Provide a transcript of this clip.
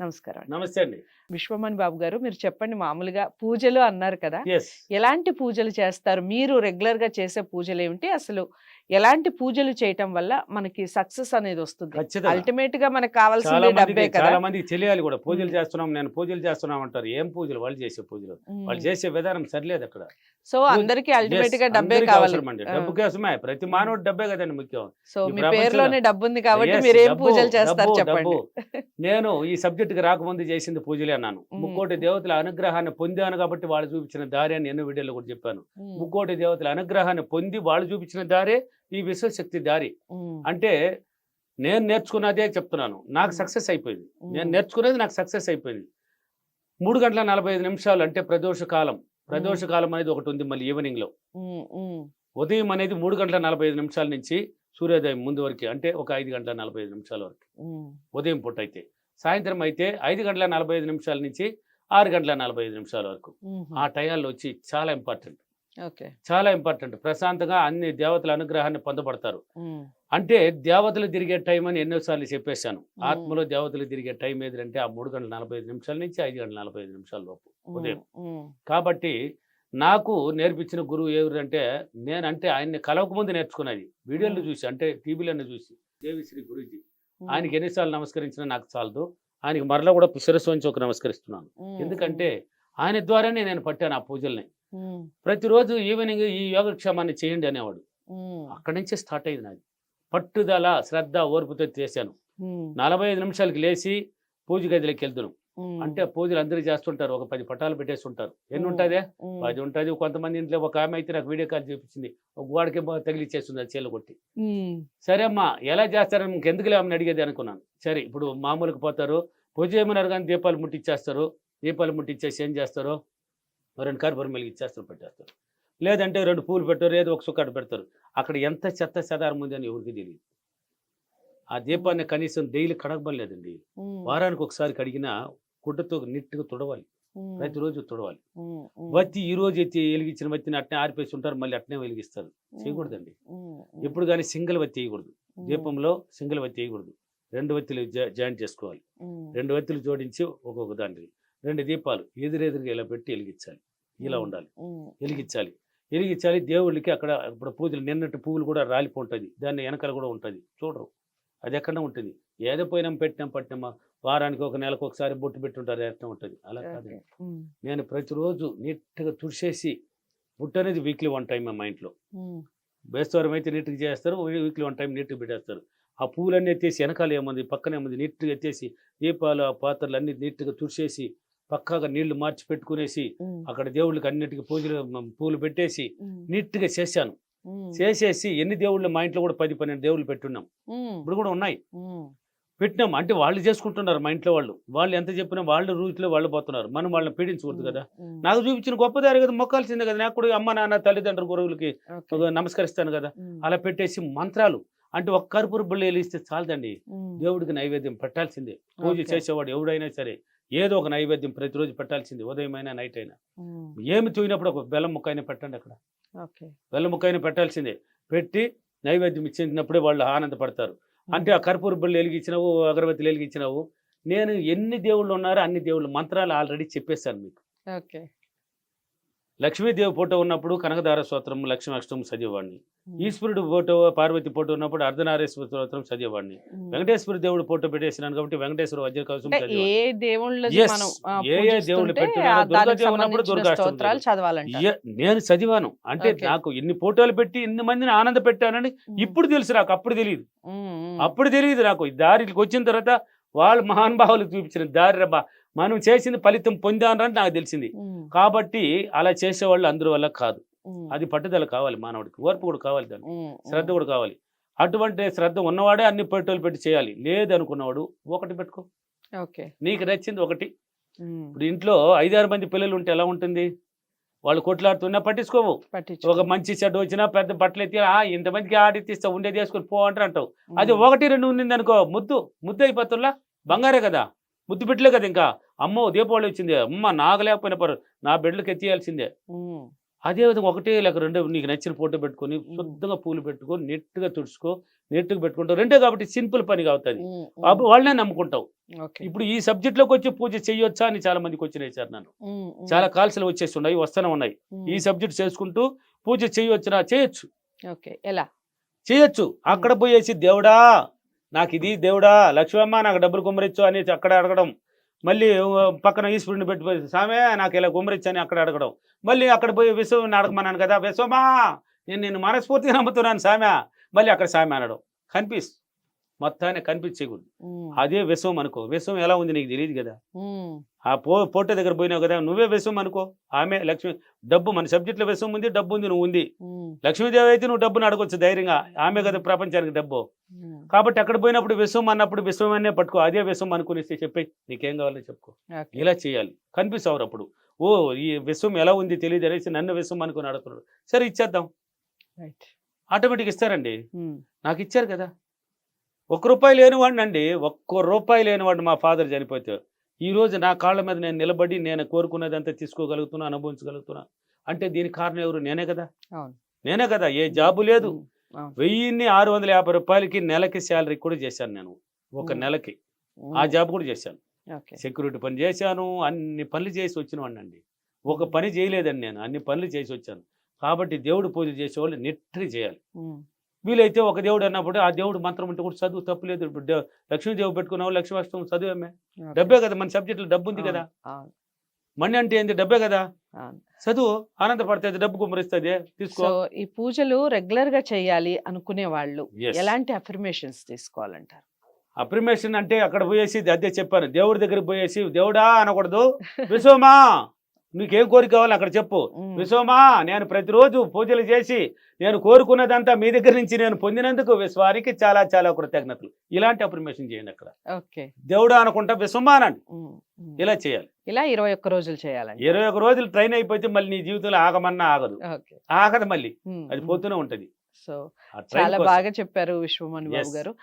నమస్కారం. నమస్తే అండి. విశ్వమణి బాబు గారు మీరు చెప్పండి మామూలుగా పూజలు అన్నారు కదా ఎలాంటి పూజలు చేస్తారు? మీరు రెగ్యులర్గా చేసే పూజలు ఏమిటి? అసలు ఎలాంటి పూజలు చేయటం వల్ల మనకి సక్సెస్ అనేది వస్తుంది? అల్టిమేట్గా మనకు కావాల్సింది డబ్బే కదా. చాలా మందికి తెలియాలి కూడా. పూజలు. చేస్తున్నాం నేను పూజలు చేస్తున్నాం అంటారు. ఏం పూజలు? వాళ్ళు చేసే పూజలు. వాళ్ళు. చేసే విధానం సరిలేదు అక్కడ. సో అందరికి అల్టిమేట్గా డబ్బే కావాలి. డబ్బు కోసమే ప్రతి మానవుడు డబ్బే కదండి ముఖ్యం. సో మీ పేరులోనే డబ్బు ఉంది కాబట్టి మీరు ఏం పూజలు చేస్తారు చెప్పండి. నేను ఈ సబ్జెక్ట్కి రాకముందు చేసింది పూజలే అన్నాను. ముక్కోటి దేవతల అనుగ్రహాన్ని పొందాను కాబట్టి వాళ్ళు చూపించిన దారి అని ఎన్నో వీడియోలో కూడా చెప్పాను. ముక్కోటి దేవతల అనుగ్రహాన్ని పొంది వాళ్ళు చూపించిన దారే ఈ విశ్వశక్తి దారి. అంటే నేను నేర్చుకున్నదే చెప్తున్నాను. నాకు. సక్సెస్ అయిపోయింది. నేను నేర్చుకునేది నాకు సక్సెస్ అయిపోయింది. మూడు గంటల నలభై ఐదు నిమిషాలు అంటే ప్రదోష కాలం. ప్రదోష కాలం అనేది ఒకటి ఉంది మళ్ళీ ఈవినింగ్లో. ఉదయం అనేది మూడు గంటల నలభై ఐదు నిమిషాల నుంచి సూర్యోదయం ముందు వరకు అంటే ఒక ఐదు గంటల నలభై ఐదు నిమిషాల వరకు. ఉదయం పూట అయితే. సాయంత్రం అయితే ఐదు గంటల నలభై ఐదు నిమిషాల నుంచి ఆరు గంటల నలభై ఐదు నిమిషాల వరకు. ఆ టయాల్లో వచ్చి చాలా ఇంపార్టెంట్ చాలా ఇంపార్టెంట్ ప్రశాంతంగా అన్ని దేవతల అనుగ్రహాన్ని పొందబడతారు. అంటే దేవతలు తిరిగే టైం అని ఎన్నోసార్లు చెప్పేశాను. ఆత్మలో దేవతలు తిరిగే టైం ఏదంటే ఆ మూడు గంటల నలభై ఐదు నిమిషాల నుంచి ఐదు గంటల నలభై ఐదు నిమిషాల లోపు ఉదయం. కాబట్టి నాకు నేర్పించిన గురువు ఎవరంటే నేనంటే ఆయన్ని కలవక ముందు నేర్చుకున్నది. వీడియోలు. చూసి అంటే టీవీలను చూసి దేవిశ్రీ గురూజీ. ఆయనకి ఎన్నిసార్లు నమస్కరించినా నాకు చాలదు. ఆయనకి మరలా కూడా శిరస్సు వంచి ఒక నమస్కరిస్తున్నాను. ఎందుకంటే ఆయన ద్వారానే నేను పట్టాను ఆ పూజల్ని. ప్రతిరోజు ఈవినింగ్ ఈ యోగక్షేమాన్ని చేయండి అనేవాడు. అక్కడి నుంచే స్టార్ట్ అయింది నాది. పట్టుదల శ్రద్ధ ఓర్పుతో చేశాను. నలభై ఐదు నిమిషాలకి లేచి పూజ గదిలోకి వెళ్తున్నాం. అంటే పూజలు అందరూ చేస్తుంటారు. ఒక పది పటాలు పెట్టేసి ఉంటారు ఎన్ని ఉంటుందే పది ఉంటుంది. కొంతమంది ఇంట్లో ఒక ఆమె అయితే నాకు వీడియో కాల్ చూపించింది. ఒక గోడకి తగిలిచ్చేస్తుంది అది చీల కొట్టి. సరే అమ్మా ఎలా చేస్తారని మీకు ఎందుకు లేమని అడిగేది అనుకున్నాను. సరే ఇప్పుడు మామూలుగా పోతారు. పూజ చేయమన్నారు కానీ దీపాలు ముట్టిచ్చేస్తారు. దీపాలు ముట్టిచ్చేసి ఏం చేస్తారు? రెండు కర్పూరం మెలిగి ఇచ్చేస్తారు పెట్టేస్తారు. లేదంటే రెండు పూలు పెట్టారు ఏదో ఒక సుక్కట పెడతారు. అక్కడ ఎంత చెత్త చెదారం ఉంది అని ఎవరికి తెలియదు. ఆ దీపాన్ని కనీసం డైలీ కడగబడలేదండి. వారానికి ఒకసారి కడిగినా గుడ్డతో నీట్గా తుడవాలి. ప్రతిరోజు తుడవాలి. వత్తి ఈ రోజు ఎత్తి వెలిగించిన వత్తిని అట్నే ఆరిపేసి ఉంటారు మళ్ళీ అట్నే వెలిగిస్తారు. చేయకూడదండి. ఎప్పుడు కానీ సింగిల్ వత్తి వేయకూడదు. దీపంలో సింగిల్ వత్తి వేయకూడదు. రెండు వత్తులు జాయింట్ చేసుకోవాలి. రెండు వత్తులు జోడించి ఒక్కొక్క దానికి రెండు దీపాలు ఎదురెదురుగా ఇలా పెట్టి వెలిగించాలి. ఇలా ఉండాలి. వెలిగించాలి. వెలిగించాలి దేవుళ్ళకి అక్కడ ఇప్పుడు పూజలు నిన్నటి పువ్వులు కూడా రాలిపోతుంది దాన్ని వెనకాల కూడా ఉంటుంది. చూడరు. అది ఎక్కడ ఉంటుంది. ఏదో పోయినాం పెట్టినాం పట్టినామా వారానికి ఒక నెలకు ఒకసారి బొట్టు పెట్టుంటారు ఎట్లా ఉంటుంది? అలా ఉమ్, నేను ప్రతిరోజు నీట్గా తుడిచేసి బుట్ట అనేది వీక్లీ వన్ టైం మా ఇంట్లో. బేస్తవారం అయితే నీట్గా చేస్తారు వీక్లీ వన్ టైం నీట్గా పెట్టేస్తారు. ఆ పూలన్నీ ఎత్తేసి వెనకాల ఏముంది పక్కన ఏముంది నీట్గా ఎత్తేసి దీపాలు ఆ పాత్రలు అన్ని నీట్గా తుడిచేసి పక్కాగా నీళ్ళు మార్చి పెట్టుకునేసి అక్కడ దేవుళ్ళకి అన్నిటికీ పూజలు పూలు పెట్టేసి నీట్గా చేశాను. చేసేసి ఎన్ని దేవుళ్ళు మా ఇంట్లో కూడా పది పన్నెండు దేవుళ్ళు పెట్టున్నాం. ఇప్పుడు కూడా ఉన్నాయి. పెట్టినాం. అంటే వాళ్ళు చేసుకుంటున్నారు మా ఇంట్లో వాళ్ళు. వాళ్ళు ఎంత చెప్పినా వాళ్ళ రూట్లో వాళ్ళు పోతున్నారు. మనం వాళ్ళని పీడించకూడదు కదా. నాకు చూపించిన గొప్ప దారి కదా మొక్కాల్సిందే కదా. నాకు కూడా అమ్మ నాన్న తల్లిదండ్రులు గురువులకి నమస్కరిస్తాను కదా. అలా పెట్టేసి మంత్రాలు. అంటే ఒక్క కర్పూర బుల్ల వెలిగిస్తే చాలదండి. దేవుడికి నైవేద్యం పెట్టాల్సిందే. పూజ. చేసేవాడు ఎవడైనా సరే. ఏదో ఒక నైవేద్యం ప్రతిరోజు పెట్టాల్సిందే ఉదయం అయినా. నైట్ అయినా ఏమి తూయినప్పుడు ఒక బెల్లం ముక్క అయినా పెట్టండి అక్కడ. ఓకే, బెల్లం ముక్క అయినా పెట్టాల్సిందే. పెట్టి నైవేద్యం ఇచ్చినప్పుడే వాళ్ళు ఆనందపడతారు. అంటే ఆ కర్పూర బుల్ల వెలిగించినావు అగరబత్తులు వెలిగించినావు. నేను ఎన్ని దేవుళ్ళు ఉన్నారో అన్ని దేవుళ్ళు మంత్రాలు ఆల్రెడీ చెప్పేశాను మీకు. ఓకే, లక్ష్మీదేవి ఫోటో ఉన్నప్పుడు కనకదార స్తోత్రం లక్ష్మీ అష్టం చదివేవాడిని ఈశ్వరుడు ఫోటో పార్వతి ఫోటో ఉన్నప్పుడు అర్ధనారేశ్వర స్తోత్రం చదివేవాడిని. వెంకటేశ్వర దేవుడు ఫోటో పెట్టేసినాను కాబట్టి వెంకటేశ్వర వజ్ర కవచం ఏ ఏ ఏ దేవుళ్ళు పూజిస్తుంటే పెట్టినారో ఆ దుర్గా దానికి దేవి ఉన్నప్పుడు సంబంధించిన దుర్గాష్టమి స్తోత్రాలు చదవాలంట ఏ- నేను చదివాను అంటే. నాకు ఇన్ని ఫోటోలు పెట్టి ఇన్ని మందిని ఆనంద పెట్టానని ఇప్పుడు తెలుసు నాకు అప్పుడు తెలియదు. అప్పుడు తెలియదు నాకు. దారికి వచ్చిన తర్వాత వాళ్ళు మహానుభావులు చూపించిన దారి రబ్బా మనం చేసింది ఫలితం పొందానని నాకు తెలిసింది. కాబట్టి అలా చేసేవాళ్ళు అందరి వల్ల కాదు. అది పట్టుదల కావాలి మానవుడికి. ఓర్పు కూడా కావాలి దానికి. శ్రద్ధ కూడా కావాలి. అటువంటి శ్రద్ధ ఉన్నవాడే అన్ని ఫోటోలు పెట్టి చేయాలి. లేదనుకున్నవాడు ఒకటి పెట్టుకో. ఓకే. నీకు నచ్చింది ఒకటి. ఇప్పుడు ఇంట్లో ఐదారు మంది పిల్లలు ఉంటే ఎలా ఉంటుంది? వాళ్ళు కొట్లాడుతున్నా పట్టించుకోవు. పట్టించు ఒక మంచి చెడ్డ వచ్చినా పెద్ద బట్టలు ఎత్తి ఆ ఇంతమందికి ఆడిస్తా ఉండేది వేసుకొని పో అంటారు అంటావు. అది ఒకటి రెండు ఉన్నింది అనుకో ముద్దు. ముద్దు అయిపోతుల్లా బంగారే కదా. ముద్దు బిడ్డలే కదా ఇంకా. అమ్మో దీపావళి వచ్చింది. అమ్మ నాకు లేకపోయినా పరు నా బిడ్డలకి ఎత్తియాల్సిందే అదే విధంగా ఒకటే లేక రెండో నీకు నచ్చిన ఫోటో పెట్టుకొని శుద్ధంగా పూలు పెట్టుకొని నెట్గా తుడుచుకో నెట్గా పెట్టుకుంటావు. రెండే కాబట్టి సింపుల్ పని అవుతుంది వాళ్ళనే నమ్ముకుంటావు. ఇప్పుడు ఈ సబ్జెక్ట్లోకి వచ్చి పూజ చేయొచ్చా అని చాలా మందికి వచ్చినాయి సార్ నన్ను. చాలా కాల్స్లు వచ్చేసి ఉన్నాయి వస్తూనే ఉన్నాయి. ఈ సబ్జెక్ట్ చేసుకుంటూ పూజ చేయొచ్చునా? చేయొచ్చు. ఎలా? చేయొచ్చు. అక్కడ పోయేసి దేవుడా నాకు ఇది దేవుడా లక్ష్మమ్మ నాకు డబ్బులు కుమ్మరిచ్చు అని అక్కడ అడగడం. మళ్ళీ పక్కన ఈశ్వరుని పెట్టి సామే నాకు ఇలా కుమ్మరిచ్చు అని అక్కడ అడగడం. మళ్ళీ అక్కడ పోయి విశ్వం అడగమన్నాను కదా విశ్వమా నేను నేను మనస్ఫూర్తిగా నమ్ముతున్నాను సామె మళ్ళీ అక్కడ సామ్య అనడం కనిపిస్తుంది మొత్తాన్ని కనిపించకూడదు. ఉమ్, అదే విశ్వం అనుకో. విశ్వం ఎలా ఉంది నీకు తెలియదు కదా? ఆ పో ఫోటో దగ్గర పోయినావు కదా? నువ్వే విశ్వం అనుకో. ఆమె లక్ష్మి డబ్బు మన సబ్జెక్ట్లో విశ్వం ఉంది డబ్బు ఉంది నువ్వు ఉంది. లక్ష్మీదేవి అయితే నువ్వు డబ్బును అడగొచ్చు ధైర్యంగా. ఆమె కదా ప్రపంచానికి డబ్బు. కాబట్టి అక్కడ పోయినప్పుడు విశ్వం అన్నప్పుడు విశ్వం అనే పట్టుకో. అదే విశ్వం అనుకునేసి చెప్పి నీకేం కావాలో చెప్పుకో. ఇలా చేయాలి. కనిపిస్తావు అప్పుడు. ఓ ఈ విశ్వం ఎలా ఉంది తెలియదు అనేసి నన్ను విశ్వం అనుకుని అడుగుతున్నాడు. సరే ఇచ్చేద్దాం. ఆటోమేటిక్ ఇస్తారండి. నాకు ఇచ్చారు కదా. ఒక్క రూపాయి లేనివాడిని అండి ఒక్క రూపాయి లేనివాడు మా ఫాదర్ చనిపోతే ఈ రోజు నా కాళ్ళ మీద నేను నిలబడి నేను కోరుకున్నదంతా తీసుకోగలుగుతున్నా అనుభవించగలుగుతున్నా. అంటే దీనికి కారణం ఎవరు? నేనే కదా. నేనే కదా. ఏ జాబు లేదు. వెయ్యిన్ని ఆరు వందల యాభై రూపాయలకి నెలకి శాలరీ కూడా చేశాను నేను. ఒక. నెలకి. ఆ జాబ్ కూడా చేశాను. సెక్యూరిటీ పని చేశాను. అన్ని పనులు చేసి వచ్చినవాడిని అండి. ఒక పని చేయలేదండి నేను. అన్ని పనులు చేసి వచ్చాను. కాబట్టి దేవుడు పూజ చేసేవాళ్ళు నెట్టరి చేయాలి. వీలైతే ఒక దేవుడు అన్నప్పుడు ఆ దేవుడు మంత్రం ఉంటే కూడా చదువు తప్పులేదు ఇప్పుడు లక్ష్మీదేవి పెట్టుకున్నావు లక్ష్మీష్టం చదివామే. ఓకే. డబ్బే కదా మన సబ్జెక్టులో డబ్బు ఉంది కదా. మణి అంటే ఏంది? డబ్బే కదా. చదువు ఆనందపడుతుంది డబ్బు కుమ్మరిస్తుంది. తీసుకో. ఈ పూజలు రెగ్యులర్గా చేయాలి అనుకునే వాళ్ళు. ఎలాంటి అఫర్మేషన్స్ తీసుకోవాలంటారు? అప్రిమేషన్ అంటే అక్కడ పోయేసి అదే చెప్పాను. దేవుడి దగ్గర పోయేసి దేవుడా అనకూడదు. విశ్వమా నీకేం కోరిక కావాలి అక్కడ చెప్పు. విశ్వమా నేను ప్రతిరోజు పూజలు చేసి నేను కోరుకున్నదంతా మీ దగ్గర నుంచి నేను పొందినందుకు విశ్వానికి చాలా చాలా కృతజ్ఞతలు. ఇలాంటి అప్రిమేషన్ చేయండి అక్కడ. దేవుడా అనుకుంటా విశ్వమా అనండి. ఇలా చేయాలి. ఇలా ఇరవై ఒక్క రోజులు చేయాలండి. ఇరవై ఒక రోజులు ట్రైన్ అయిపోతే మళ్ళీ నీ జీవితంలో ఆగమన్నా ఆగదు. ఆగదు మళ్ళీ. అది. పోతూనే ఉంటది. సో చాలా. బాగా చెప్పారు విశ్వమణి బాబు. గారు.